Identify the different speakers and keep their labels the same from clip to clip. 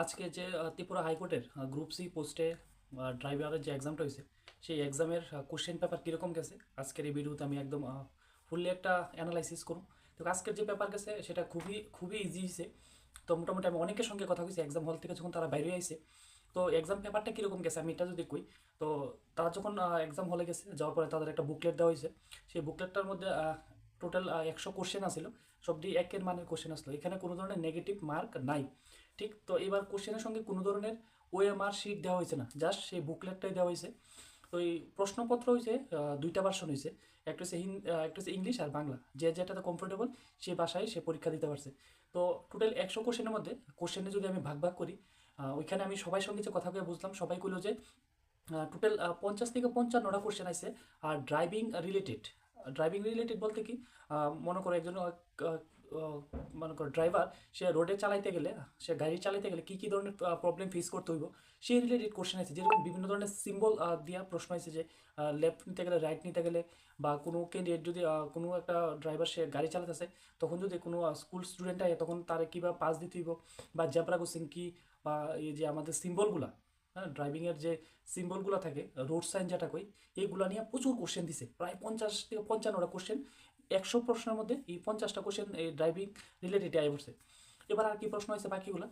Speaker 1: আজকে যে ত্রিপুরা হাইকোর্টের গ্রুপ সি পোস্টে ড্রাইভারের যে এক্সামটা হয়েছে, সেই এক্সামের কোশ্চেন পেপার কীরকম গেছে? আজকের এই ভিডিওতে আমি একদম ফুললি একটা অ্যানালাইসিস করুন তো আজকের যে পেপার গেছে, সেটা খুবই খুবই ইজি হয়েছে। তো মোটামুটি আমি অনেকের সঙ্গে কথা কইছি এক্সাম হল থেকে যখন তারা বাইরে আইছে, তো এক্সাম পেপারটা কীরকম গেছে আমি এটা যদি কই, তো তারা যখন এক্সাম হলে গেছে, যাওয়ার পরে তাদের একটা বুকলেট দেওয়া হয়েছে। সেই বুকলেটটার মধ্যে টোটাল একশো কোশ্চেন আসছিল সবটি একের মানের কোশ্চেন আসলো। এখানে কোনো ধরনের নেগেটিভ মার্ক নাই। ঠিক তো এবার কোশ্চেনের সঙ্গে কোনো ধরনের ওএমআর শিট দেওয়া হয়েছে না জাস্ট সেই বুকলেটটাই দেওয়া হয়েছে। তো এই প্রশ্নপত্র হয়েছে দুইটা ভার্সন হয়েছে একটা হচ্ছে হিন আহ, একটা হচ্ছে ইংলিশ আর বাংলা। যে যেটাতে কমফোর্টেবল সেই ভাষায় সে পরীক্ষা দিতে পারছে। তো টোটাল একশো কোশ্চেনের মধ্যে কোশ্চেনে যদি আমি ভাগ ভাগ করি ওইখানে আমি সবাই সঙ্গে যে কথা কয়ে বুঝলাম সবাই কইলো যে টোটাল পঞ্চাশ থেকে পঞ্চান্নটা কোশ্চেন আছে আর ড্রাইভিং রিলেটেড ড্রাইভিং রিলেটেড বলতে কি? মনে করো একজন মনে করো ড্রাইভার সে রোডে চালাইতে গেলে, সে গাড়ি চালাইতে গেলে কী কী ধরনের প্রবলেম ফেস করতে হইব? সেই রিলেটেড কোশ্চেন আছে, যেরকম বিভিন্ন ধরনের সিম্বল দিয়া প্রশ্ন আছে যে লেফট নিতে গেলে রাইট নিতে গেলে, বা কোনো ক্যান্ডিডেট যদি কোনো একটা ড্রাইভার সে গাড়ি চালাতেছে তখন যদি কোনো স্কুল স্টুডেন্ট আয় তখন তার কীভাবে পাস দিতে হইব? বা জেব্রা ক্রসিং কি, বা এই যে আমাদের সিম্বলগুলা হ্যাঁ ড্রাইভিংয়ের যে সিম্বলগুলো থাকে রোড সাইন যেটা কই এইগুলো নিয়ে প্রচুর কোশ্চেন দিছে, প্রায় পঞ্চাশ থেকে পঞ্চান্নটা কোশ্চেন একশো প্রশ্নের মধ্যে এই পঞ্চাশটা কোশ্চেন এই ড্রাইভিং রিলেটেড আয় পড়ছে এবার আর কি প্রশ্ন হয়েছে বাকিগুলো?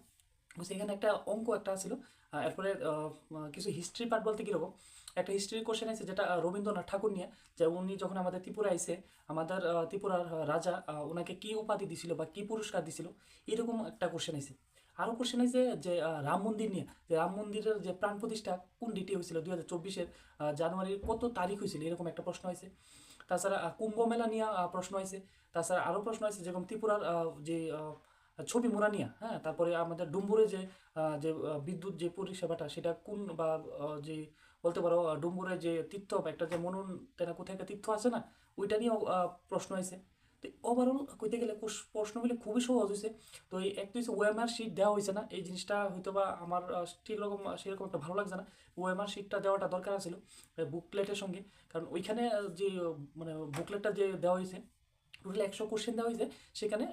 Speaker 1: এখানে একটা অঙ্ক একটা ছিল এরপরে কিছু হিস্ট্রি পার্ট বলতে কীরকম একটা হিস্ট্রি কোশ্চেন আছে যেটা রবীন্দ্রনাথ ঠাকুর নিয়ে, যে উনি যখন আমাদের ত্রিপুরা আইসে আমাদের ত্রিপুরার রাজা ওনাকে কী উপাধি দিছিল বা কী পুরস্কার দিছিল, এরকম একটা কোশ্চেন আছে আরও কোশ্চেন আছে যে রাম মন্দির নিয়ে, যে রাম মন্দিরের যে প্রাণ প্রতিষ্ঠা কোন ডেটে হয়েছিল? দুই হাজার চব্বিশের জানুয়ারির কত তারিখ হয়েছিল? এরকম একটা প্রশ্ন হয়েছে। তাছাড়া কুম্ভ মেলা নিয়ে প্রশ্ন হয়েছে। তাছাড়া আরও প্রশ্ন হয়েছে, যেরকম ত্রিপুরার যে ছবি মোরানিয়া হ্যাঁ তারপরে আমাদের ডুম্বুরে যে যে বিদ্যুৎ যে পরিষেবাটা, সেটা কোন বা যে, বলতে পারো ডুম্বুরে যে তীর্থ একটা যে মনন তেনা কোথায় একটা তীর্থ আছে না, ওইটা নিয়েও প্রশ্ন হয়েছে। তো ওভারঅল কইতে গেলে প্রশ্নগুলি খুবই সহজ হয়েছে তো এই এক হচ্ছে ওএমআর শিট দেওয়া হয়েছে না, এই জিনিসটা হয়তো বা আমার ঠিক রকম সেরকম একটা ভালো লাগছে না। ওএমআর শিটটা দেওয়াটা দরকার ছিল বুকলেটের সঙ্গে। কারণ ওইখানে যে মানে বুকলেটটা যে দেওয়া হয়েছে টোটাল একশো কোশ্চেন দেওয়া হয়েছে সেখানে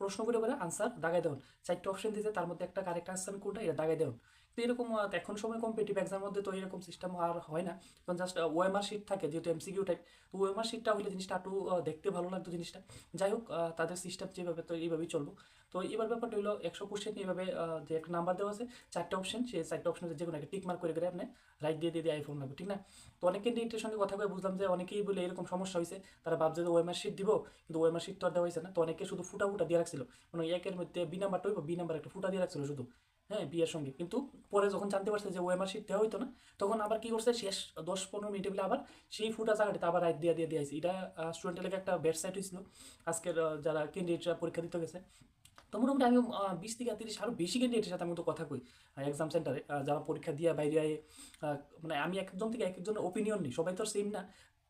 Speaker 1: প্রশ্ন করে করে আনসার দাগাই দেওয়ান চারটে অপশন দিয়েছে তার মধ্যে একটা কারেক্ট আনসার কোনটা, এটা দাগাই দেওয়ান তো এরকম এখন সময় কম্পিটিভ এক্সামের মধ্যে তো এরকম সিস্টেম আর হয় না। তখন জাস্ট ওএমআর শিট থাকে, যেহেতু এমসিকিউ টাইপ তো ওএমআর শিটটা হলে জিনিসটা একটু দেখতে ভালো লাগতো জিনিসটা। যাই হোক তাদের সিস্টেম যেভাবে, তো এইভাবেই চলবো। তো এবার ব্যাপারটা হলো, একশো কোশ্চেন এইভাবে যে একটা নাম্বার দেওয়া আছে, চারটে অপশন সেই চারটে অপশনের যে কোনো একটা টিক মার্ক করে করে আপনি রাইট দিয়ে দিয়ে আইফোন লাগবে ঠিক না? তো অনেক ক্যান্ডিডেটের সঙ্গে কথা বলে বুঝলাম যে অনেকেই বলে এরকম সমস্যা হয়েছে তারা ভাবছে যে ওএমআর শিট দিব, কিন্তু ওএমআর শিট তো আর দেওয়া হয়েছে না। তো অনেকে শুধু ফুটা ফুটা দিয়ে রাখছিল। মানে একের মধ্যে বি নাম্বারটা বি নাম্বার একটা ফুটা দিয়ে রাখছিল শুধু। হ্যাঁ বিয়ের সঙ্গে। কিন্তু পরে যখন জানতে পারছে যে ওএমআর শিট দেওয়া হইতো না, তখন আবার কি করছে, শেষ দশ পনেরো মিনিটে বলে আবার সেই ফুটা জায়গাটাতে আবার রাইট দিয়ে দিয়ে দিয়ে আইছে। এটা স্টুডেন্টের লেগে একটা ওয়েবসাইট হয়েছিল আজকের যারা ক্যান্ডিডেটরা পরীক্ষা দিতে গেছে। তো মোটামুটি আমি বিশ থেকে তিরিশ আরও বেশি ক্যান্ডিডেটের সাথে আমি তো কথা কই। এক্সাম সেন্টারে যারা পরীক্ষা দিয়ে বাইরে মানে আমি একজন থেকে এক একজনের ওপিনিয়ন নিই। সবাই তো সেম না।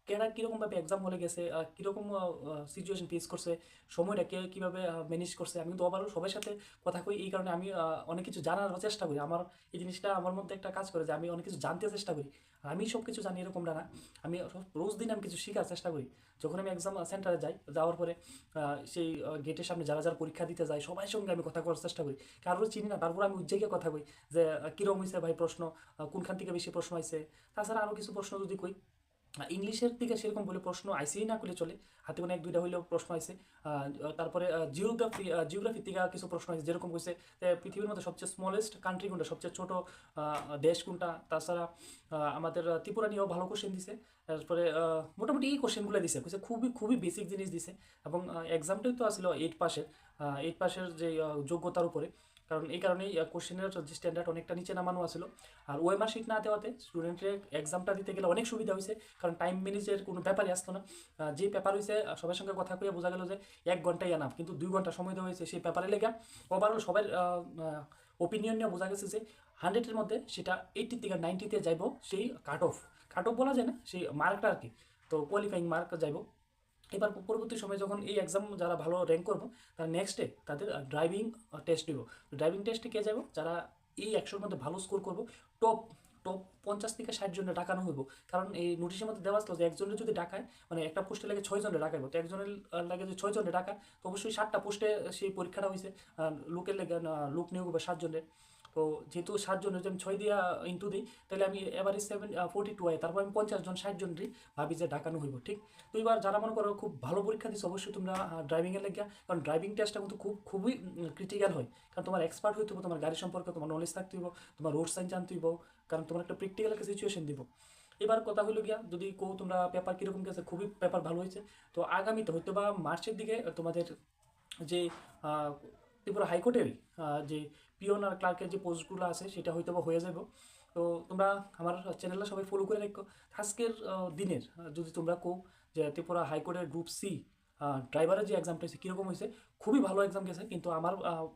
Speaker 1: কেনা কীরকমভাবে এক্সাম হলে গেছে কীরকম সিচুয়েশন ফেস করছে, সময়টা কে কীভাবে ম্যানেজ করছে, আমি তো আবারও সবার সাথে কথা কই, এই কারণে আমি অনেক কিছু জানার চেষ্টা করি। আমার এই জিনিসটা আমার মধ্যে একটা কাজ করে যে আমি অনেক কিছু জানতে চেষ্টা করি। আমি সব কিছু জানি এরকমটা না। আমি রোজ দিন আমি কিছু শেখার চেষ্টা করি। যখন আমি এক্সাম সেন্টারে যাই, যাওয়ার পরে সেই গেটের সামনে যারা যারা পরীক্ষা দিতে যায়, সবার সঙ্গে আমি কথা করার চেষ্টা করি। কারোর চিনি না, তারপর আমি উজ্জেগে কথা কই যে কিরম হয়েছে ভাই প্রশ্ন কোনখান থেকে বেশি প্রশ্ন হয়েছে তাছাড়া আরও কিছু প্রশ্ন যদি কই ইংলিশের দিকে সেরকম বলে প্রশ্ন আইসিই না করলে চলে। হাতে কোনো এক, দুইটা হইলেও প্রশ্ন আইসে। তারপরে জিওগ্রাফি জিওগ্রাফি থেকে কিছু প্রশ্ন আছে যেরকম যে পৃথিবীর মধ্যে সবচেয়ে স্মলেস্ট কান্ট্রি কোনটা, সবচেয়ে ছোট দেশ কোনটা, তাছাড়া আমাদের ত্রিপুরা নিয়েও ভালো কোশ্চেন দিছে। তারপরে মোটামুটি এই কোশ্চেনগুলো দিছে, কইছে খুবই খুবই বেসিক জিনিস দিছে। এবং এক্সামটাই তো আসলে এইট পাসের এইট পাসের যে যোগ্যতার উপরে। কারণ এই কারণেই কোশ্চেনের যে স্ট্যান্ডার্ড অনেকটা নিচে নামানো আসলো আর ওএমআর শিট না দেওয়াতে স্টুডেন্টের এক্সামটা দিতে গেলে অনেক সুবিধা হয়েছে কারণ টাইম ম্যানেজের কোনো ব্যাপারই আসতো না। যে পেপার হয়েছে সবার সঙ্গে কথা কয়ে বোঝা গেল যে এক ঘন্টাই আনাম কিন্তু দুই ঘণ্টা সময় দেওয়া হয়েছে সেই পেপারে লেগা। ওভারঅল সবার ওপিনিয়ন নিয়ে বোঝা গেছে যে হান্ড্রেডের মধ্যে সেটা এইটটি থেকে নাইনটিতে যাইব, সেই কাট অফ কাট অফ বলা যায় না, সেই মার্কটা আর কি। তো কোয়ালিফাইং মার্ক যাইব। এবার পরবর্তী সময় যখন এই এক্সাম যারা ভালো র্যাঙ্ক করব, তার নেক্সট তাদের ড্রাইভিং টেস্ট দিব ড্রাইভিং টেস্টে কে যাব? যারা এই একশোর মধ্যে ভালো স্কোর করব টপ টপ পঞ্চাশ থেকে ষাট জনে ডাকানো হইব। কারণ এই নোটিশের মধ্যে দেওয়া আসলো যে একজনের যদি ডাকায় মানে একটা পোস্টে লাগে ছয় জনে ডাকাইব। তো একজনের লাগে যে ছয় জনে ডাকা তো অবশ্যই ষাটটা পোস্টে সেই পরীক্ষাটা হয়েছে লোকের লেগে লোক নিয়োগ হবে সাতজনের তো যেহেতু সাতজন যদি আমি ছয় দিয়া ইন্টু দিই, তাহলে আমি এবারে সেভেন ফোর্টি টু হয়, তারপর আমি পঞ্চাশ জন ষাট জন জনরই ভাবি যে ডাকানো হইব, ঠিক? তো এবার যারা মনে করো খুব ভালো পরীক্ষা দিচ্ছে অবশ্যই তোমরা ড্রাইভিংয়ের লেগে কারণ ড্রাইভিং টেস্টটা কিন্তু খুব, খুবই ক্রিটিক্যাল হয়। কারণ তোমার এক্সপার্ট হইতে হবে, তোমার গাড়ি সম্পর্কে তোমার নলেজ থাকতে হইব, তোমার রোড সাইন জানতে হইব, কারণ তোমার একটা প্র্যাকটিক্যাল একটা সিচুয়েশন দিব। এবার কথা হলো গিয়া, যদি কো তোমরা পেপার কীরকম গেছে, খুবই পেপার ভালো হয়েছে। তো আগামীতে হয়তো বা মার্চের দিকে তোমাদের যে ত্রিপুরা হাইকোর্টের যে পিওন আর ক্লার্কের যে পোস্টগুলো আছে, সেটা হয়তো বা হয়ে যাব। তো তোমরা আমার চ্যানেলটা সবাই ফলো করে রাখো। আজকের দিনের, যদি তোমরা কো যে ত্রিপুরা হাইকোর্টের গ্রুপ সি ড্রাইভারের যে এক্সামটা হয়েছে কীরকম হয়েছে? খুবই ভালো এক্সাম গেছে, কিন্তু আমার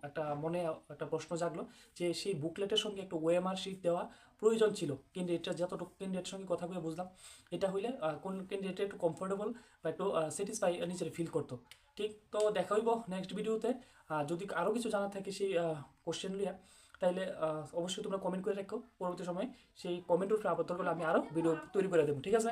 Speaker 1: একটা মনে, একটা প্রশ্ন জাগলো যে সেই বুকলেটের সঙ্গে একটু ওএমআর শিট দেওয়া প্রয়োজন ছিল। ক্যান্ডিডেটটা যতটুকু ক্যান্ডিডেটের সঙ্গে কথা বলে বুঝলাম, এটা হইলে কোন ক্যান্ডিডেট একটু কমফোর্টেবল বা একটু স্যাটিসফাই নিজের ফিল করতো। ঠিক, তো দেখা হইব নেক্সট ভিডিওতে যদি আরও কিছু জানা থাকে সেই কোশ্চেন লিয়া তাইলে অবশ্যই তোমরা কমেন্ট করে রাখো। পরবর্তী সময় সেই কমেন্টের উপরে আবদ্ধ করলে আমি আরও ভিডিও তৈরি করে দেবো। ঠিক আছে?